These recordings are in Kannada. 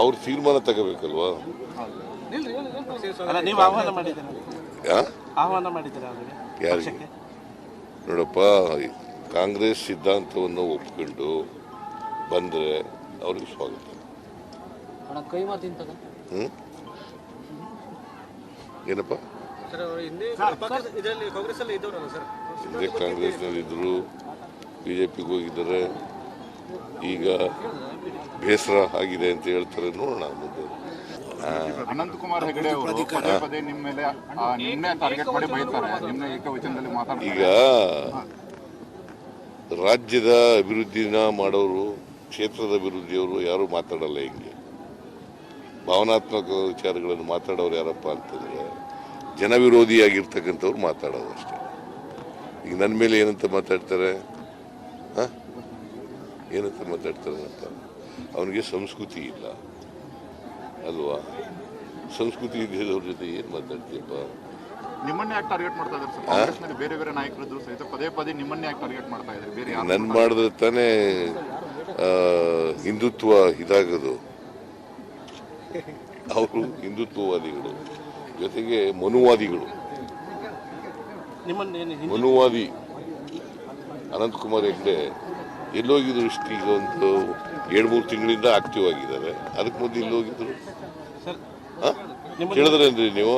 ಅವ್ರು ತೀರ್ಮಾನ ತಗೋಬೇಕಲ್ವಾ? ಯಾರಿಗೆ? ನೋಡಪ್ಪ ಕಾಂಗ್ರೆಸ್ ಸಿದ್ಧಾಂತವನ್ನು ಒಪ್ಕೊಂಡು ಬಂದರೆ ಅವ್ರಿಗೆ ಸ್ವಾಗತ. ಏನಪ್ಪ? ಕಾಂಗ್ರೆಸ್ನಲ್ಲಿ ಕಾಂಗ್ರೆಸ್ ಬಿಜೆಪಿಗೆ ಇದ್ದವರಲ್ಲ ಸರ್. ಇದೇ ಕಾಂಗ್ರೆಸ್ನಲ್ಲಿದ್ದರು ಬಿ ಜೆ ಪಿಗೆ ಹೋಗಿದ್ದಾರೆ. ಈಗ ಬೇಸರ ಆಗಿದೆ ಅಂತ ಹೇಳ್ತಾರೆ ನೋಡೋಣ ಮುಂದೆ. ಅನಂತಕುಮಾರ್ ಹೆಗಡೆ ಅವರು ಪದೇ ಪದೇ ನಿಮ್ಮ ಮೇಲೆ ಆ, ನಿಮ್ನೆ ಟಾರ್ಗೆಟ್ ಮಾಡಿ ಬೈತಾರೆ. ನಿಮ್ನೆ ಏಕವಚನದಲ್ಲಿ ಮಾತಾಡ್ತಾರೆ. ಈಗ ರಾಜ್ಯದ ಅಭಿವೃದ್ಧಿನ ಮಾಡೋರು ಕ್ಷೇತ್ರದ ಅಭಿವೃದ್ಧಿಯವರು ಯಾರು ಮಾತಾಡಲ್ಲ ಹಿಂಗೆ. ಭಾವನಾತ್ಮಕ ವಿಚಾರಗಳನ್ನು ಮಾತಾಡೋರು ಯಾರಪ್ಪ ಅಂತಂದ್ರೆ ಜನವಿರೋಧಿಯಾಗಿರ್ತಕ್ಕಂಥವ್ರು ಮಾತಾಡೋದು ಅಷ್ಟೇ. ಈಗ ನನ್ನ ಮೇಲೆ ಏನಂತ ಮಾತಾಡ್ತಾರೆ? ಹ? ಏನಂತ ಮಾತಾಡ್ತಾರೆ ಅಂತ. ಅವನಿಗೆ ಸಂಸ್ಕೃತಿ ಇಲ್ಲ. ಅಲ್ವಾ? ಸಂಸ್ಕೃತಿ ಇದ್ದವ್ರ ಜೊತೆ ಏನು ಮಾತಾಡ್ತೀಯಪ್ಪ? ನಿಮ್ಮನ್ನೇ ಯಾಕೆ ಟಾರ್ಗೆಟ್ ಮಾಡ್ತಾ ಇದ್ದಾರೆ ಸರ್? ಕಾಂಗ್ರೆಸ್ನಲ್ಲಿ ಬೇರೆ ಬೇರೆ ನಾಯಕರಿದ್ರು ಸಹಿತ ಪದೇ ಪದೇ ನಿಮ್ಮನ್ನೇ ಯಾಕೆ ಟಾರ್ಗೆಟ್ ಮಾಡ್ತಾ ಇದ್ದಾರೆ? ಬೇರೆ ನನ್ನ ನನ್ ಮಾಡಿದ್ರೆ ತಾನೇ ಹಿಂದುತ್ವ ಇದಾಗೋದು. ಅವರು ಹಿಂದುತ್ವವಾದಿಗಳು. ಜೊತೆಗೆ ಮನುವಾದಿಗಳು. ಮನುವಾದಿ. ಅನಂತಕುಮಾರ್ ಹೆಗ್ಡೆ. ಎಲ್ಲೋಗಿದ್ರು ಇಷ್ಟು ಈಗ ಒಂದು ಎರಡು ಮೂರು ತಿಂಗಳಿಂದ ಆಕ್ಟಿವ್ ಆಗಿದ್ದಾರೆ. ಅದಕ್ಕೆ ಮೊದಲು ಎಲ್ಲೋಗಿದ್ರು? ಕೇಳಿದ್ರೇನ್ರಿ ನೀವು?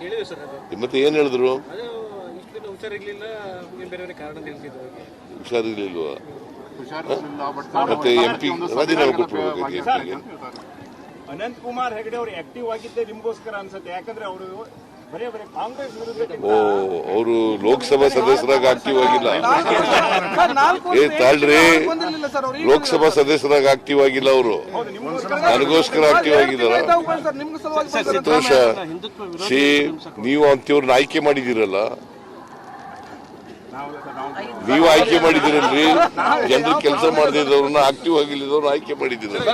ಕೇಳಿದೆ ಸರ್ ಅದು. ಮತ್ತೆ ಏನ್ ಹೇಳಿದ್ರು? ಅದು ಇಷ್ಟು ದಿನ ಹುಷಾರಿರ್ಲಿಲ್ಲ ಬೇರೆ ಬೇರೆ ಕಾರಣ ತಿಳಿಸಿದ್ರು ಹುಷಾರಿರ್ಲಿಲ್ವಾ ಮತ್ತೆ ಎಂ ಪಿ ರಾಜೀನಾಮೆ ಕೊಟ್ಬಿಡ್ಬೇಕು ಎಂ ಪಿಗೆ ಅನಂತ್ ಕುಮಾರ್ ಹೆಗಡೆ ಅವರು ಆಕ್ಟಿವ್ ಆಗಿದ್ದೆ ನಿಮ್ಗೋಸ್ಕರ ಅನ್ಸುತ್ತೆ. ಯಾಕಂದ್ರೆ ಅವರು ಬರೇ ಬರೇ ಕಾಂಗ್ರೆಸ್ ವಿರುದ್ಧ ಓ ಅವರು ಲೋಕಸಭಾ ಸದಸ್ಯರಾಗಿ ಆಕ್ಟಿವ್ ಆಗಿಲ್ಲ. ಏ ತಾಳ್ರಿ. ಲೋಕಸಭಾ ಸದಸ್ಯರಾಗಿ ಆಕ್ಟಿವ್ ಆಗಿಲ್ಲ ಅವರು. ನನಗೋಸ್ಕರ ಆಕ್ಟಿವ್ ಆಗಿದಾರ ಸರ್, ನಿಮ್ಗೆ ಸಲುವಾಗಿ ಸರ್, ಬಂದಿರೋದು. ಸಂತೋಷ ಹಿಂದುತ್ವ ವಿರೋಧಿ ಸಿ ನೀವು ಅಂತವ್ರನ್ನ ಆಯ್ಕೆ ಮಾಡಿದಿರಲ್ಲ ನೀವು ಆಯ್ಕೆ ಮಾಡಿದಿರಲ್ರಿ ಜನರು ಕೆಲಸ ಮಾಡದಿದ್ದವ್ರನ್ನ ಆಕ್ಟಿವ್ ಆಗಿಲ್ಲದವ್ರನ್ನ ಆಯ್ಕೆ ಮಾಡಿದಿರಲ್ಲ